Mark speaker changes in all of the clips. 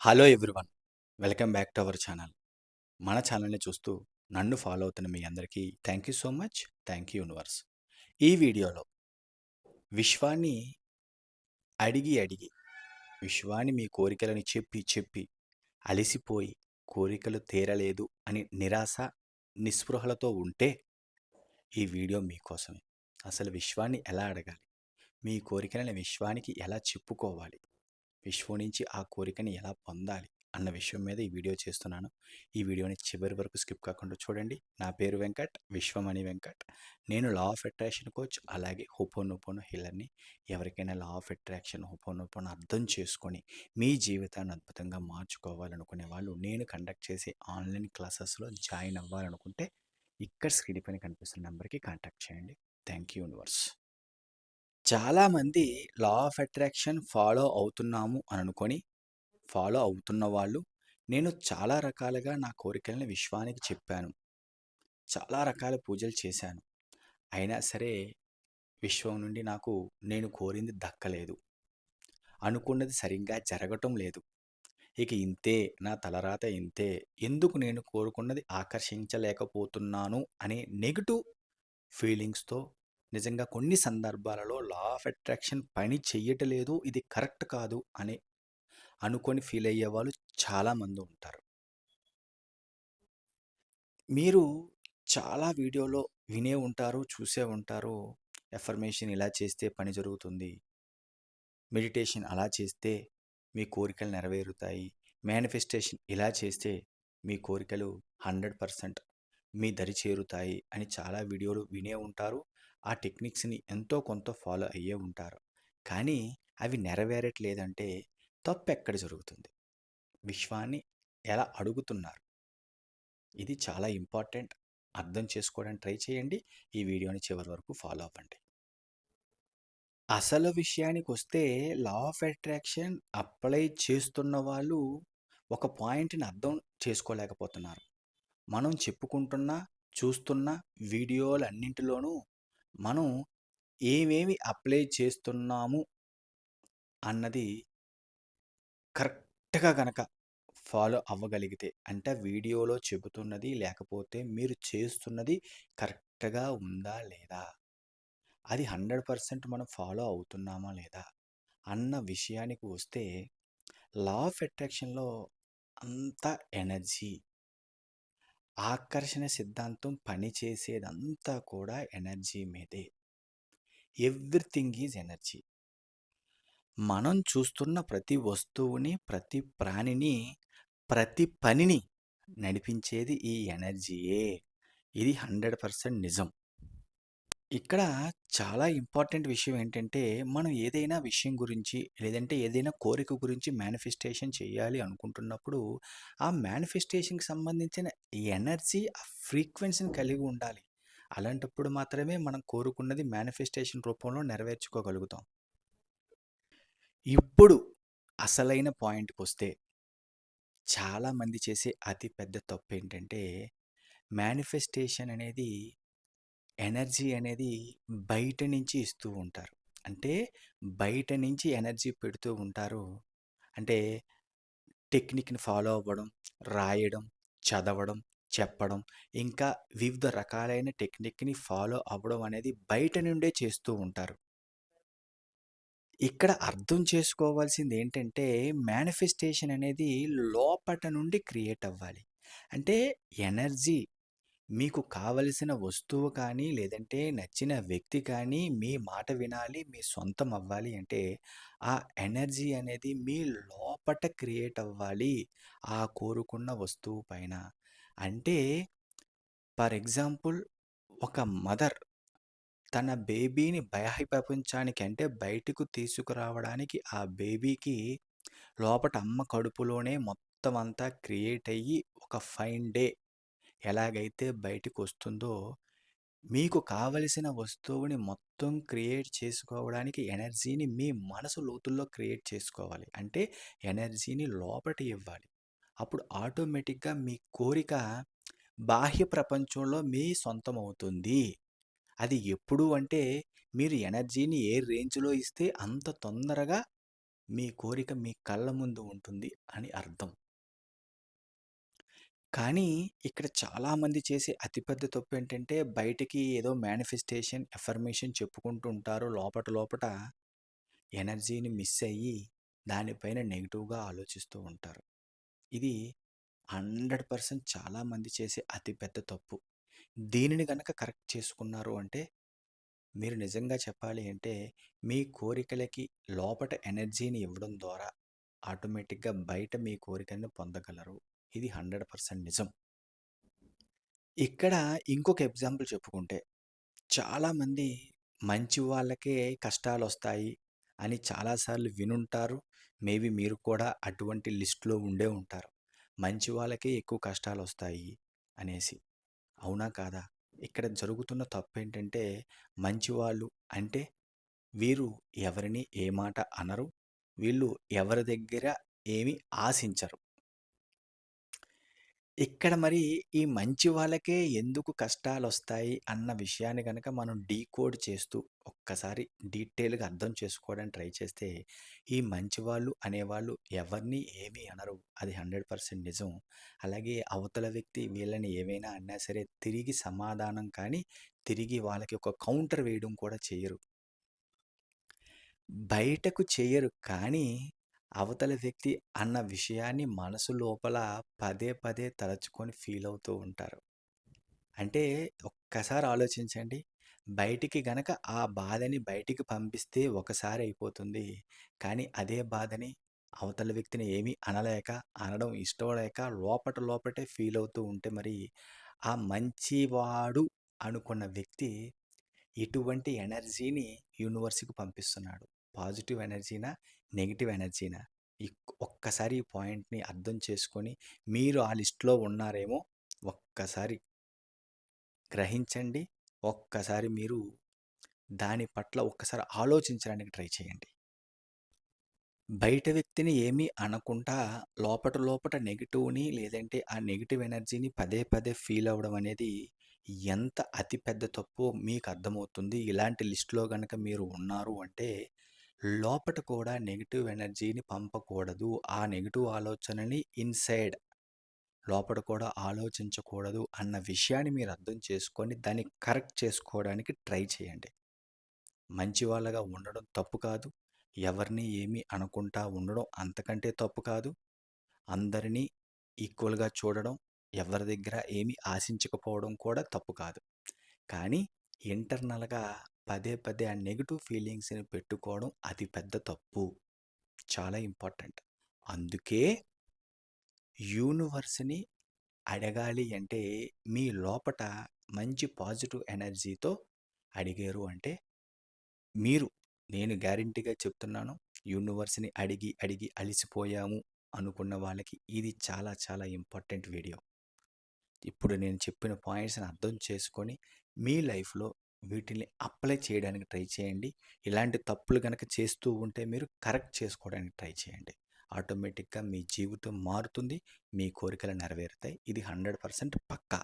Speaker 1: Hello everyone. Welcome back to our channel. మన ఛానల్ని చూస్తూ నన్ను ఫాలో అవుతున్న మీ అందరికీ thank you so much. Thank you universe. ఈ వీడియోలో విశ్వాన్ని అడిగి అడిగి విశ్వాన్ని మీ కోరికలని చెప్పి చెప్పి అలసిపోయి కోరికలు తీరలేదు అని నిరాశ నిస్పృహలతో ఉంటే ఈ వీడియో మీకోసమే అసలు విశ్వాన్ని ఎలా అడగాలి? మీ కోరికలని విశ్వానికి ఎలా చెప్పుకోవాలి? విశ్వం నుంచి ఆ కోరికని ఎలా పొందాలి అన్న విషయం మీద ఈ వీడియో చేస్తున్నాను. ఈ వీడియోని చివరి వరకు స్కిప్ కాకుండా చూడండి. నా పేరు వెంకట్ విశ్వమణి వెంకట్. నేను లా ఆఫ్ అట్రాక్షన్ కోచ్ అలాగే హోపోనోపోనో హిల్లర్ని ఎవరికైనా లా ఆఫ్ అట్రాక్షన్ హోపోనోపోనో అర్థం చేసుకొని మీ జీవితాన్ని అద్భుతంగా మార్చుకోవాలనుకునే వాళ్ళు నేను కండక్ట్ చేసే ఆన్లైన్ క్లాసెస్లో జాయిన్ అవ్వాలనుకుంటే ఇక్కడ స్క్రీన్ పైన కనిపిస్తున్న నెంబర్కి కాంటాక్ట్ చేయండి. Thank you universe. చాలామంది లా ఆఫ్ అట్రాక్షన్ ఫాలో అవుతున్నాము అని అనుకొని ఫాలో అవుతున్న వాళ్ళు నేను చాలా రకాలుగా నా కోరికలను విశ్వానికి చెప్పాను. చాలా రకాల పూజలు చేశాను. అయినా సరే విశ్వం నుండి నాకు నేను కోరింది దక్కలేదు. అనుకున్నది సరిగ్గా జరగటం లేదు. ఇక ఇంతే నా తలరాత ఇంతే. ఎందుకు నేను కోరుకున్నది ఆకర్షించలేకపోతున్నాను అనే నెగిటివ్ ఫీలింగ్స్తో నిజంగా కొన్ని సందర్భాలలో లా ఆఫ్ అట్రాక్షన్ పని చెయ్యటలేదు ఇది కరెక్ట్ కాదు అని అనుకొని ఫీల్ అయ్యే వాళ్ళు చాలామంది ఉంటారు. మీరు చాలా వీడియోలో వినే ఉంటారు చూసే ఉంటారు ఎఫర్మేషన్ ఇలా చేస్తే పని జరుగుతుంది మెడిటేషన్ అలా చేస్తే మీ కోరికలు నెరవేరుతాయి మేనిఫెస్టేషన్ ఇలా చేస్తే మీ కోరికలు హండ్రెడ్ పర్సెంట్ మీ దరి చేరుతాయి అని చాలా వీడియోలు వినే ఉంటారు. ఆ టెక్నిక్స్ని ఎంతో కొంత ఫాలో అయ్యే ఉంటారు. కానీ అవి నెరవేరట్లేదంటే తప్పు ఎక్కడ జరుగుతుంది? విశ్వాన్ని ఎలా అడుగుతున్నారు? ఇది చాలా ఇంపార్టెంట్. అర్థం చేసుకోవడానికి ట్రై చేయండి. ఈ వీడియోని చివరి వరకు ఫాలో అవ్వండి. అసలు విషయానికి వస్తే లా ఆఫ్ అట్రాక్షన్ అప్లై చేస్తున్న వాళ్ళు ఒక పాయింట్ని అర్థం చేసుకోలేకపోతున్నారు. మనం చెప్పుకుంటున్న చూస్తున్న వీడియోలన్నింటిలోనూ మనం ఏమేమి అప్లై చేస్తున్నాము అన్నది కరెక్ట్గా గనక ఫాలో అవ్వగలిగితే అంటే వీడియోలో చెబుతున్నది లేకపోతే మీరు చేస్తున్నది కరెక్ట్గా ఉందా లేదా? అది హండ్రెడ్ పర్సెంట్ మనం ఫాలో అవుతున్నామా లేదా? అన్న విషయానికి వస్తే లా ఆఫ్ అట్రాక్షన్లో అంత ఎనర్జీ ఆకర్షణ సిద్ధాంతం పనిచేసేదంతా కూడా ఎనర్జీ మీదే. Everything is energy. మనం చూస్తున్న ప్రతి వస్తువుని ప్రతి ప్రాణిని ప్రతి పనిని నడిపించేది ఈ ఎనర్జీయే. ఇది హండ్రెడ్ పర్సెంట్ నిజం. ఇక్కడ చాలా ఇంపార్టెంట్ విషయం ఏంటంటే మనం ఏదైనా విషయం గురించి లేదంటే ఏదైనా కోరిక గురించి మేనిఫెస్టేషన్ చేయాలి అనుకుంటున్నప్పుడు ఆ మేనిఫెస్టేషన్కి సంబంధించిన ఎనర్జీ ఆ ఫ్రీక్వెన్సీని కలిగి ఉండాలి. అలాంటప్పుడు మాత్రమే మనం కోరుకున్నది మేనిఫెస్టేషన్ రూపంలో నెరవేర్చుకోగలుగుతాం. ఇప్పుడు అసలైన పాయింట్కి వస్తే చాలామంది చేసే అతి పెద్ద తప్పు ఏంటంటే మేనిఫెస్టేషన్ అనేది ఎనర్జీ అనేది బయట నుంచి ఇస్తూ ఉంటారు. అంటే బయట నుంచి ఎనర్జీ పెడుతూ ఉంటారు. అంటే టెక్నిక్ని ఫాలో అవ్వడం రాయడం చదవడం చెప్పడం ఇంకా వివిధ రకాలైన టెక్నిక్ని ఫాలో అవ్వడం అనేది బయట నుండే చేస్తూ ఉంటారు. ఇక్కడ అర్థం చేసుకోవాల్సింది ఏంటంటే మేనిఫెస్టేషన్ అనేది లోపట నుండి క్రియేట్ అవ్వాలి. అంటే ఎనర్జీ మీకు కావలసిన వస్తువు కానీ లేదంటే నచ్చిన వ్యక్తి కానీ మీ మాట వినాలి మీ సొంతం అవ్వాలి అంటే ఆ ఎనర్జీ అనేది మీ లోపట క్రియేట్ అవ్వాలి ఆ కోరుకున్న వస్తువు పైన. అంటే ఫర్ ఎగ్జాంపుల్ ఒక మదర్ తన బేబీని బాహ్య ప్రపంచానికి అంటే బయటకు తీసుకురావడానికి ఆ బేబీకి లోపట అమ్మ కడుపులోనే మొత్తం అంతా క్రియేట్ అయ్యి ఒక ఫైన్ డే ఎలాగైతే బయటకు వస్తుందో మీకు కావలసిన వస్తువుని మొత్తం క్రియేట్ చేసుకోవడానికి ఎనర్జీని మీ మనసు లోతుల్లో క్రియేట్ చేసుకోవాలి. అంటే ఎనర్జీని లోపట ఇవ్వాలి. అప్పుడు ఆటోమేటిక్గా మీ కోరిక బాహ్య ప్రపంచంలో మీ సొంతం అవుతుంది అది ఎప్పుడు అంటే మీరు ఎనర్జీని ఏ రేంజ్లో ఇస్తే అంత తొందరగా మీ కోరిక మీ కళ్ళ ముందు ఉంటుంది అని అర్థం. కానీ ఇక్కడ చాలామంది చేసే అతిపెద్ద తప్పు ఏంటంటే బయటికి ఏదో మేనిఫెస్టేషన్, ఎఫర్మేషన్ చెప్పుకుంటూ ఉంటారు. లోపట లోపట ఎనర్జీని మిస్ అయ్యి దానిపైన నెగెటివ్‌గా ఆలోచిస్తూ ఉంటారు. ఇది 100% చాలామంది చేసే అతిపెద్ద తప్పు. దీనిని గనక కరెక్ట్ చేసుకున్నారు అంటే మీరు నిజంగా చెప్పాలి అంటే మీ కోరికలకి లోపట ఎనర్జీని ఇవ్వడం ద్వారా ఆటోమేటిక్‌గా బయట మీ కోరికలను పొందగలరు. ఇది 100% నిజం. ఇక్కడ ఇంకొక ఎగ్జాంపుల్ చెప్పుకుంటే చాలామంది మంచి వాళ్ళకే కష్టాలొస్తాయి అని చాలాసార్లు వినుంటారు. మేబీ మీరు కూడా అటువంటి లిస్ట్‌లో ఉండే ఉంటారు. మంచి వాళ్ళకే ఎక్కువ కష్టాలు వస్తాయి అనేసి. అవునా? కాదా? ఇక్కడ జరుగుతున్న తప్పు ఏంటంటే మంచివాళ్ళు అంటే వీరు ఎవరిని ఏ మాట అనరు. వీళ్ళు ఎవరి దగ్గర ఏమి ఆశించరు. ఇక్కడ మరి ఈ మంచి వాళ్ళకే ఎందుకు కష్టాలొస్తాయి అన్న విషయాన్ని గనక మనం డీకోడ్ చేస్తూ ఒక్కసారి డీటెయిల్‌గా అర్థం చేసుకోవడానికి ట్రై చేస్తే ఈ మంచివాళ్ళు అనేవాళ్ళు ఎవరిని ఏమీ అనరు. అది 100% నిజం. అలాగే అవతల వ్యక్తి వీళ్ళని ఏమైనా అన్నా సరే తిరిగి సమాధానం కానీ, తిరిగి వాళ్ళకి ఒక కౌంటర్ వేయడం కూడా చెయ్యరు. బయటకు చెయ్యరు కానీ, అవతల వ్యక్తి అన్న విషయాన్ని మనసు లోపల పదే పదే తలచుకొని ఫీల్ అవుతూ ఉంటారు. అంటే ఒక్కసారి ఆలోచించండి. బయటికి గనక ఆ బాధని బయటికి పంపిస్తే ఒకసారి అయిపోతుంది. కానీ అదే బాధని అవతల వ్యక్తిని ఏమీ అనలేక, అనడం ఇష్టం లేక లోపట లోపటే ఫీల్ అవుతూ ఉంటే మరి ఆ మంచివాడు అనుకున్న వ్యక్తి ఎటువంటి ఎనర్జీని యూనివర్స్‌కి పంపిస్తున్నాడు? పాజిటివ్ ఎనర్జీనా? నెగిటివ్ ఎనర్జీనా? ఈ ఒక్కసారి ఈ పాయింట్‌ని అర్థం చేసుకొని మీరు ఆ లిస్ట్‌లో ఉన్నారేమో ఒక్కసారి గ్రహించండి. ఒక్కసారి మీరు దాని పట్ల ఒక్కసారి ఆలోచించడానికి ట్రై చేయండి. బయట వ్యక్తిని ఏమీ అనకుండా లోపట లోపట నెగిటివ్ని లేదంటే ఆ నెగిటివ్ ఎనర్జీని పదే పదే ఫీల్ అవ్వడం అనేది ఎంత అతి పెద్ద తప్పో మీకు అర్థమవుతుంది. ఇలాంటి లిస్ట్‌లో కనుక మీరు ఉన్నారు అంటే లోపట కూడా నెగిటివ్ ఎనర్జీని పంపకూడదు. ఆ నెగిటివ్ ఆలోచనని ఇన్‌సైడ్ లోపట కూడా ఆలోచించకూడదు అన్న విషయాన్ని మీరు అర్థం చేసుకొని దాన్ని కరెక్ట్ చేసుకోవడానికి ట్రై చేయండి. మంచివాళ్ళగా ఉండడం తప్పు కాదు. ఎవరిని ఏమీ అనుకుంటా ఉండడం అంతకంటే తప్పు కాదు. అందరినీ ఈక్వల్‌గా చూడడం, ఎవరి దగ్గర ఏమీ ఆశించకపోవడం కూడా తప్పు కాదు. కానీ ఇంటర్నల్‌గా పదే పదే ఆ నెగిటివ్ ఫీలింగ్స్‌ని పెట్టుకోవడం అతి పెద్ద తప్పు. చాలా ఇంపార్టెంట్. అందుకే యూనివర్స్‌ని అడగాలి అంటే మీ లోపట మంచి పాజిటివ్ ఎనర్జీతో అడిగారు అంటే మీరు నేను గ్యారంటీగా చెప్తున్నాను. యూనివర్స్‌ని అడిగి అడిగి అలిసిపోయాము అనుకున్న వాళ్ళకి ఇది చాలా చాలా ఇంపార్టెంట్ వీడియో. ఇప్పుడు నేను చెప్పిన పాయింట్స్‌ని అర్థం చేసుకొని మీ లైఫ్‌లో వీటిని అప్లై చేయడానికి ట్రై చేయండి. ఇలాంటి తప్పులు కనుక చేస్తూ ఉంటే మీరు కరెక్ట్ చేసుకోవడానికి ట్రై చేయండి. ఆటోమేటిక్‌గా మీ జీవితం మారుతుంది. మీ కోరికలు నెరవేరుతాయి. ఇది 100% పక్కా.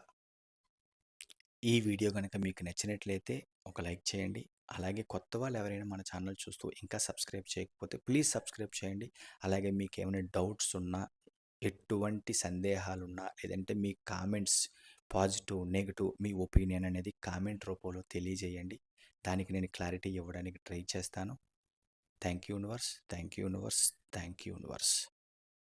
Speaker 1: ఈ వీడియో కనుక మీకు నచ్చినట్లయితే ఒక లైక్ చేయండి. అలాగే కొత్త వాళ్ళు ఎవరైనా మన ఛానల్ చూస్తూ ఇంకా సబ్స్క్రైబ్ చేయకపోతే ప్లీజ్ సబ్స్క్రైబ్ చేయండి. అలాగే మీకు ఏమైనా డౌట్స్ ఉన్నా, ఎటువంటి సందేహాలున్నా లేదంటే మీ కామెంట్స్ పాజిటివ్, నెగిటివ్ మీ ఒపీనియన్ అనేది కామెంట్ రూపంలో తెలియజేయండి. దానికి నేను క్లారిటీ ఇవ్వడానికి ట్రై చేస్తాను. Thank you universe. Thank you universe. Thank you universe.